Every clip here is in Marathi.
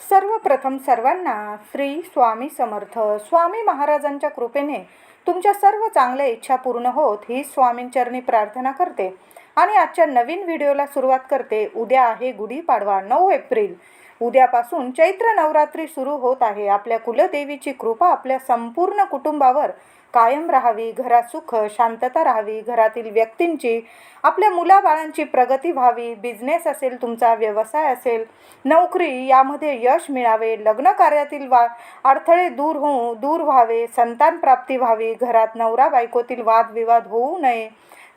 सर्वप्रथम सर्वांना श्री स्वामी समर्थ. स्वामी महाराजांच्या कृपेने तुमच्या सर्व चांगल्या इच्छा पूर्ण होत ही स्वामींचरणी प्रार्थना करते. आणि आजच्या नवीन व्हिडिओला सुरुवात करते. उद्या आहे गुढीपाडवा नऊ एप्रिल. उद्यापासून चैत्र नवरात्री सुरू होत आहे. आपल्या कुलदेवीची कृपा आपल्या संपूर्ण कुटुंबावर कायम राहावी. घरात सुख शांतता राहावी. घरातील व्यक्तींची आपल्या मुलाबाळांची प्रगती व्हावी. बिझनेस असेल तुमचा व्यवसाय असेल नोकरी यामध्ये यश मिळावे. लग्न कार्यातील वा अडथळे दूर होऊ दूर व्हावे. संतान प्राप्ती व्हावी. घरात नवरा बायकोतील वादविवाद होऊ नये.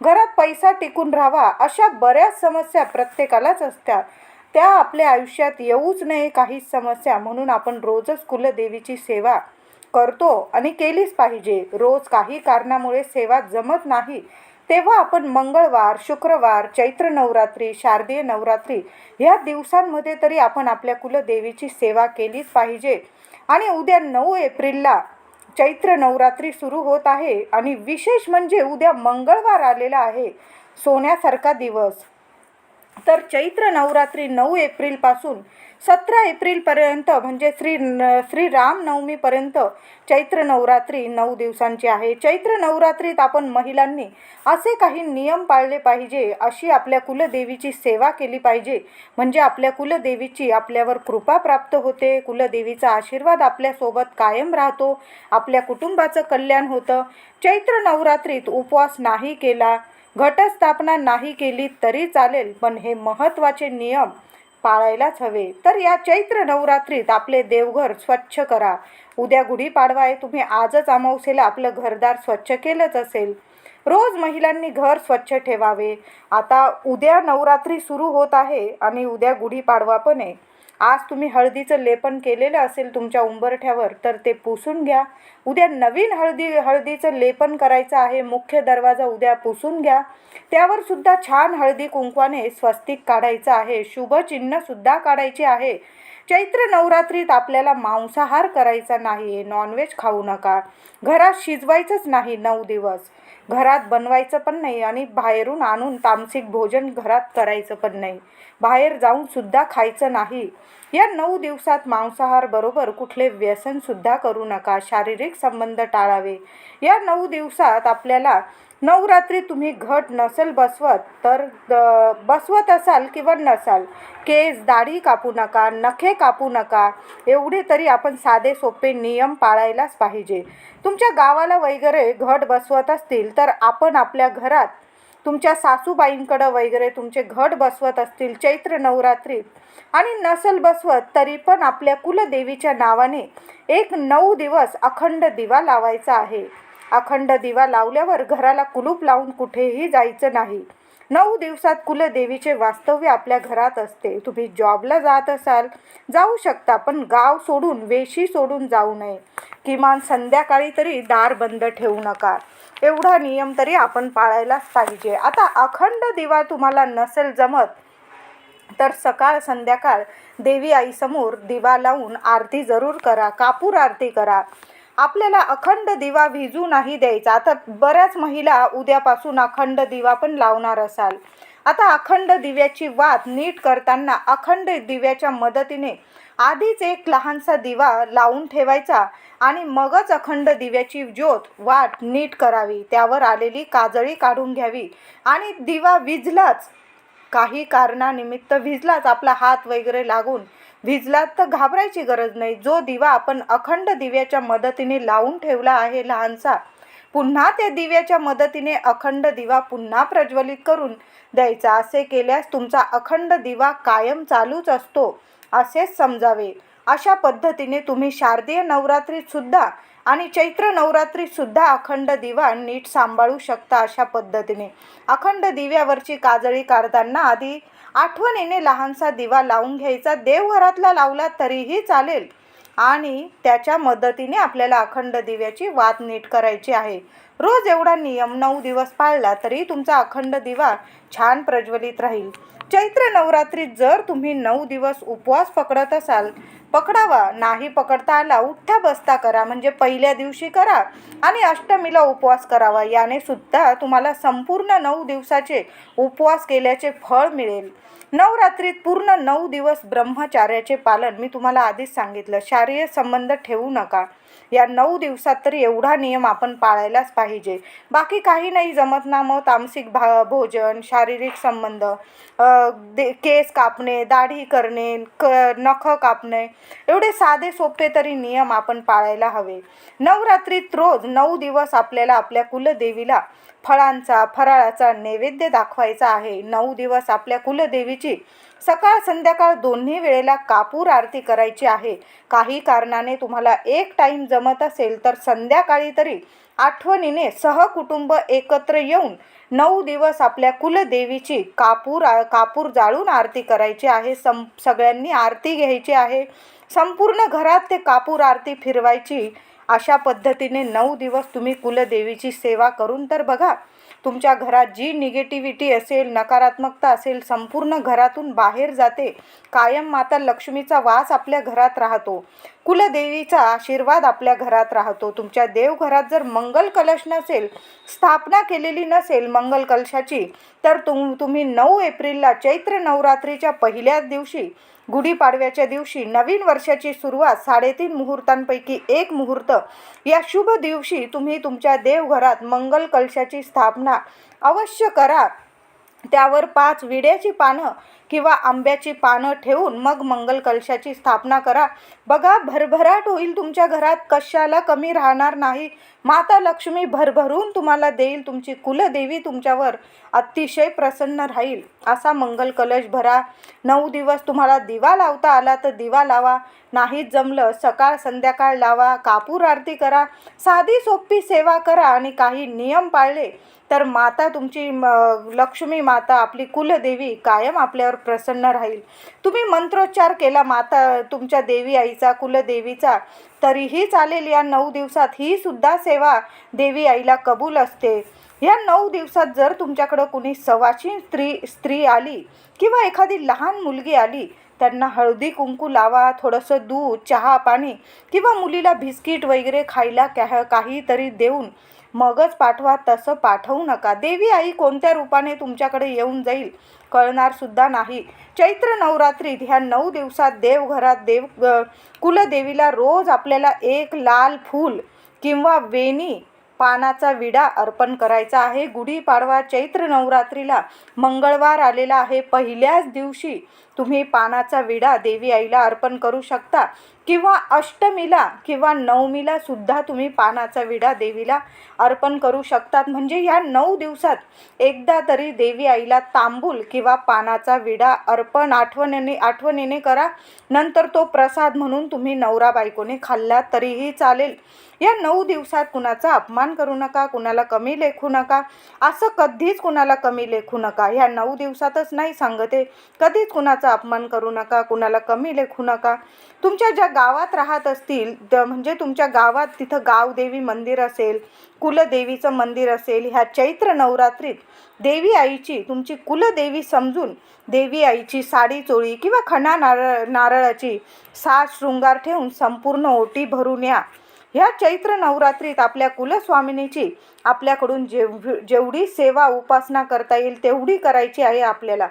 घरात पैसा टिकून राहावा. अशा बऱ्याच समस्या प्रत्येकालाच असतात. त्या आपल्या आयुष्यात येऊच नये काही समस्या म्हणून आपण रोजच कुलदेवीची सेवा करतो आणि केलीच पाहिजे. रोज काही कारणामुळे सेवा जमत नाही. तेव्हा आपण मंगळवार शुक्रवार चैत्र नवरात्री शारदीय नवरात्री ह्या दिवसांमध्ये तरी आपण आपल्या कुलदेवीची सेवा केलीच पाहिजे. आणि उद्या नऊ एप्रिलला चैत्र नवरात्री सुरू होत आहे आणि विशेष म्हणजे उद्या मंगळवार आलेला आहे. सोन्यासारखा दिवस. तर चैत्र नवरात्री नऊ एप्रिलपासून सतरा एप्रिलपर्यंत म्हणजे श्री न श्री रामनवमीपर्यंत चैत्र नवरात्री नऊ दिवसांची आहे. चैत्र नवरात्रीत आपण महिलांनी असे काही नियम पाळले पाहिजे अशी आपल्या कुलदेवीची सेवा केली पाहिजे. म्हणजे आपल्या कुलदेवीची आपल्यावर कृपा प्राप्त होते कुलदेवीचा आशीर्वाद आपल्यासोबत कायम राहतो आपल्या कुटुंबाचं कल्याण होतं. चैत्र नवरात्रीत उपवास नाही केला घटस्थापना नाही केली तरी चालेल पण हे महत्त्वाचे नियम पाळायलाच हवे. तर या चैत्र नवरात्रीत आपले देवघर स्वच्छ करा. उद्या गुढीपाडवा आहे तुम्ही आजच अमावस्येला आपलं घरदार स्वच्छ केलंच असेल. रोज महिलांनी घर स्वच्छ ठेवावे. आता उद्या नवरात्री सुरू होत आहे आणि उद्या गुढीपाडवा पण आहे. आज तुम्ही हळदीचं लेपन केलेलं असेल तुमच्या उंबरठ्यावर तर ते पुसून घ्या. उद्या नवीन हळदी हळदीचं लेपन करायचं आहे मुख्य दरवाजा उद्या पुसून घ्या. त्यावर सुद्धा छान हळदी कुंकवाने स्वस्तिक काढायचं आहे. शुभचिन्हसुद्धा काढायचे आहे. चैत्र नवरात्रीत आपल्याला मांसाहार करायचा नाही नॉनव्हेज खाऊ नका. घरात शिजवायचंच नाही नऊ दिवस. घरात बनवायचं पण नाही आणि बाहेरून आणून तामसिक भोजन घरात करायचं पण नाही. बाहेर जाऊन सुद्धा खायचं नाही. या नऊ दिवसात मांसाहार बरोबर कुठले व्यसनसुद्धा करू नका. शारीरिक संबंध टाळावे. या नऊ दिवसात आपल्याला नवरात्री तुम्ही घट नसेल बसवत तर द- बसवत असाल किंवा नसाल केस दाढी कापू नका नखे कापू नका एवढे तरी आपण साधे सोपे नियम पाळायलाच पाहिजे. तुमच्या गावाला वगैरे घट बसवत असतील तर आपण आपल्या घरात तुमच्या सासूबाईंकडं वगैरे तुमचे घट बसवत असतील चैत्र नवरात्रीत आणि नसल बसवत तरी पण आपल्या कुलदेवीच्या नावाने एक नऊ दिवस अखंड दिवा लावायचा आहे. अखंड दिवा लावल्यावर घराला कुलूप लावून कुठेही जायचं नाही. नऊ दिवसात कुलदेवीचे वास्तव्य आपल्या घरात असते. तुम्ही जॉबला जात असाल जाऊ शकता पण गाव सोडून वेशी सोडून जाऊ नये. किमान संध्याकाळी तरी दार बंद ठेवू नका. एवढा नियम तरी आपण पाळायलाच पाहिजे. आता अखंड दिवा तुम्हाला नसेल जमत तर सकाळ संध्याकाळ देवी आईसमोर दिवा लावून आरती जरूर करा. कापूर आरती करा. आपल्याला अखंड दिवा भिजू नाही द्यायचा. आता बऱ्याच महिला उद्यापासून अखंड दिवा पण लावणार असाल. आता अखंड दिव्याची वात नीट करताना अखंड दिव्याच्या मदतीने आधीच एक लहानसा दिवा लावून ठेवायचा आणि मगच अखंड दिव्याची ज्योत वाट नीट करावी. त्यावर आलेली काजळी काढून घ्यावी. आणि दिवा विझलाच काही कारणानिमित्त भिजलाच आपला हात वगैरे लागून भिजलात तर घाबरायची गरज नाही. जो दिवा आपण अखंड दिव्याच्या मदतीने लावून ठेवला आहे लहानसा पुन्हा त्या दिव्याच्या मदतीने अखंड दिवा पुन्हा प्रज्वलित करून द्यायचा. असे केल्यास तुमचा अखंड दिवा कायम चालूच असतो असेच समजावे. अशा पद्धतीने तुम्ही शारदीय नवरात्रीतसुद्धा आणि चैत्र नवरात्रीतसुद्धा अखंड दिवा नीट सांभाळू शकता अशा पद्धतीने. अखंड दिव्यावरची काजळी काढताना आधी आठवणीने लहानसा दिवा लावून घ्यायचा. देवघरातला लावला तरीही चालेल. आणि त्याच्या मदतीने आपल्याला अखंड दिव्याची वात नीट करायची आहे. रोज एवढा नियम नऊ दिवस पाळला तरी तुमचा अखंड दिवा छान प्रज्वलित राहील. चैत्र नवरात्रीत जर तुम्ही नऊ दिवस उपवास पकडत असाल पकडावा. नाही पकडता आला उठ्ठा बसता करा. म्हणजे पहिल्या दिवशी करा आणि अष्टमीला उपवास करावा. याने सुद्धा तुम्हाला संपूर्ण नऊ दिवसाचे उपवास केल्याचे फळ मिळेल. नवरात्रीत पूर्ण नऊ दिवस ब्रह्मचार्याचे पालन मी तुम्हाला आधीच सांगितलं. शारीरिक संबंध ठेवू नका. या नऊ दिवसात तरी एवढा नियम आपण पाळायलाच पाहिजे. बाकी काही नाही जमत ना मग तामसिक भा भोजन शारीरिक संबंध दे केस कापणे दाढी करणे क नखं कापणे एवढे साधे सोपे तरी नियम आपण पाळायला हवे. नवरात्रीत रोज नऊ दिवस आपल्याला आपल्या कुलदेवीला फळांचा फराळाचा नैवेद्य दाखवायचा आहे. नऊ दिवस आपल्या कुलदेवीची सकाळ संध्याकाळ दोन्ही वेळेला कापूर आरती करायची आहे. काही कारणाने तुम्हाला एक टाईम जमत असेल तर संध्याकाळी तरी आठवणीने सहकुटुंब एकत्र येऊन नऊ दिवस आपल्या कुलदेवीची कापूर कापूर जाळून आरती करायची आहे. सं सगळ्यांनी आरती घ्यायची आहे. संपूर्ण घरात ते कापूर आरती फिरवायची अशा पद्धतीने नऊ दिवस तुम्ही कुलदेवीची सेवा करून तर बघा तुमच्या घरात जी निगेटिव्हिटी असेल नकारात्मकता असेल संपूर्ण घरातून बाहेर जाते. कायम माता लक्ष्मीचा वास आपल्या घरात राहतो. कुलदेवीचा आशीर्वाद आपल्या घरात राहतो. तुमच्या देवघरात जर मंगल कलश नसेल स्थापना केलेली नसेल मंगल कलशाची तर तुम तुम्ही नऊ एप्रिलला चैत्र नवरात्रीच्या पहिल्याच दिवशी गुढीपाडव्याच्या दिवशी नवीन वर्षाची सुरुवात साडेतीन मुहूर्तांपैकी एक मुहूर्त. या शुभ दिवशी तुम्ही तुमच्या देवघरात मंगल कलशाची स्थापना अवश्य करा. त्यावर पाच विड्याची पानं किंवा आंब्याची पानं ठेवून मग मंगल कलशाची स्थापना करा. बघा भरभराट होईल तुमच्या घरात. कशाला कमी राहणार नाही. माता लक्ष्मी भरभरून तुम्हाला देईल. तुमची कुलदेवी तुमच्यावर अतिशय प्रसन्न राहील. असा मंगल कलश भरा. नऊ दिवस तुम्हाला दिवा लावता आला तर दिवा लावा. नाहीच जमलं सकाळ संध्याकाळ लावा. कापूर आरती करा. साधी सोपी सेवा करा आणि काही नियम पाळले तर माता तुमची म, लक्ष्मी माता आपली कुलदेवी कायम आपल्यावर प्रसन्न राहील. तुम्ही मंत्रोच्चार केला माता तुमच्या देवी आईचा कुलदेवीचा तरीही चालेल. या नऊ दिवसात ही सुद्धा सेवा देवी आईला कबूल असते. या नऊ दिवसात जर तुमच्याकडं कुणी सवाची स्त्री स्त्री आली किंवा एखादी लहान मुलगी आली त्यांना हळदी कुंकू लावा थोडंसं दूध चहा पाणी किंवा मुलीला बिस्किट वगैरे खायला कॅ काहीतरी देऊन मगच पाठवा तसं पाठवू नका. देवी आई कोणत्या रूपाने तुमच्याकडे येऊन जाईल कळणारसुद्धा नाही. चैत्र नवरात्रीत ह्या नऊ दिवसात देवघरात देव कुलदेवीला रोज आपल्याला एक लाल फूल किंवा वेणी पानाचा विडा अर्पण करायचा आहे. गुढीपाडवा चैत्र नवरात्रीला मंगळवार आलेला आहे. पहिल्याच दिवशी तुम्ही पानाचा विडा देवी आईला अर्पण करू शकता. किंवा अष्टमीला किंवा नवमीला सुद्धा तुम्ही पानाचा विडा देवीला अर्पण करू शकतात. म्हणजे या नऊ दिवसात एकदा तरी देवी आईला तांबूल किंवा पानाचा विडा अर्पण आठवणीने आठवणीने करा. नंतर तो प्रसाद म्हणून तुम्ही नवरा बायकोने खाल्ला तरीही चालेल. या नऊ दिवसात कुणाचा अपमान करू नका कुणाला कमी लेखू नका. असं कधीच कुणाला कमी लेखू नका. ह्या नऊ दिवसातच नाही सांगते. कधीच कुणाचा अपमान करू नका कुणाला कमी लेखू नका. तुमच्या ज्या गावात राहत असतील त- म्हणजे तुमच्या गावात तिथं गावदेवी मंदिर असेल कुलदेवीचं मंदिर असेल ह्या चैत्र नवरात्रीत देवी आईची तुमची कुलदेवी समजून देवी आईची साडी चोळी किंवा खणा नारळ नारळाची साज शृंगार ठेवून संपूर्ण ओटी भरून या. ह्या चैत्र नवरात्रीत आपल्या कुलस्वामिनीची आपल्याकडून जेव जेवढी सेवा उपासना करता येईल तेवढी करायची आहे आपल्याला.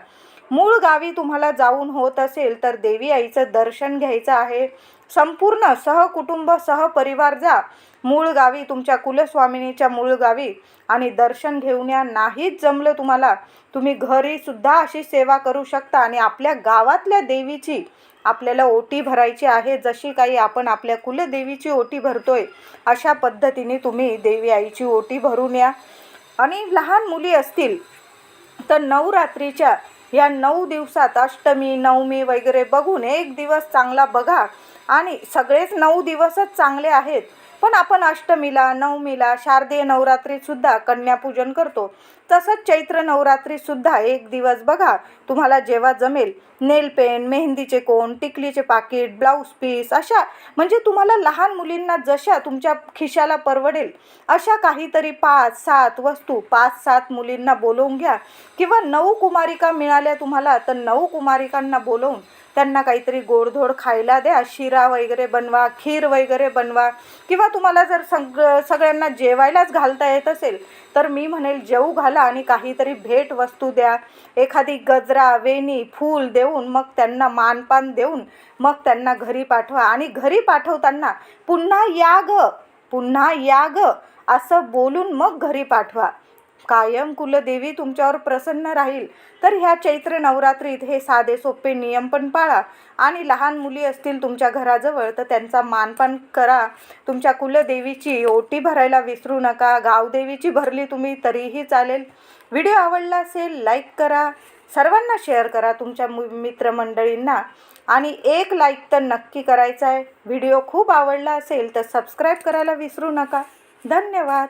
मूळ गावी तुम्हाला जाऊन होत असेल तर देवी आईचं दर्शन घ्यायचं आहे. संपूर्ण सहकुटुंब सहपरिवार जा. मूळ गावी तुमच्या कुलस्वामिनीच्या मूळ गावी आणि दर्शन घेऊन या. नाहीच जमलं तुम्हाला तुम्ही घरी सुद्धा अशी सेवा करू शकता आणि आपल्या गावातल्या देवीची आपल्याला ओटी भरायची आहे. जशी काही आपण आपल्या कुलदेवीची ओटी भरतोय अशा पद्धतीने तुम्ही देवी आईची ओटी भरून या. आणि लहान मुली असतील तर नवरात्रीच्या या नऊ दिवसात अष्टमी नवमी वगैरे बघून एक दिवस चांगला बघा. आणि सगळेच नऊ दिवसच चांगले आहेत. पण आपण अष्टमीला नवमीला शारदीय नवरात्रीसुद्धा कन्यापूजन करतो. तसंच चैत्र नवरात्रीसुद्धा एक दिवस बघा तुम्हाला जेव्हा जमेल नेल पेन मेहंदीचे कोण टिकलीचे पाकिट ब्लाऊज पीस अशा म्हणजे तुम्हाला लहान मुलींना जशा तुमच्या खिशाला परवडेल अशा काहीतरी पाच सात वस्तू पाच सात मुलींना बोलवून घ्या. किंवा नऊ कुमारिका मिळाल्या तुम्हाला तर नऊ कुमारिकांना बोलवून त्यांना काहीतरी गोडधोड खायला द्या शिरा वगैरे बनवा खीर वगैरे बनवा. किंवा तुम्हाला जर सग सगळ्यांना जेवायलाच घालता येत असेल तर मी म्हणेल जेवू घाला आणि काहीतरी भेट वस्तू द्या. एखादी गजरा वेणी फूल देऊन मग त्यांना मानपान देऊन मग त्यांना घरी पाठवा. आणि घरी पाठवताना पुन्हा या ग पुन्हा या ग असं बोलून मग घरी पाठवा. कायम कुलदेवी तुमच्यावर प्रसन्न राहील. तर ह्या चैत्र नवरात्रीत हे साधे सोपे नियम पण पाळा. आणि लहान मुली असतील तुमच्या घराजवळ तर त्यांचा मानपान करा. तुमच्या कुलदेवीची ओटी भरायला विसरू नका. गावदेवीची भरली तुम्ही तरीही चालेल. व्हिडिओ आवडला असेल लाईक करा. सर्वांना शेअर करा तुमच्या मु मित्रमंडळींना. आणि एक लाईक तर नक्की करायचा आहे व्हिडिओ खूप आवडला असेल तर सबस्क्राईब करायला विसरू नका. धन्यवाद.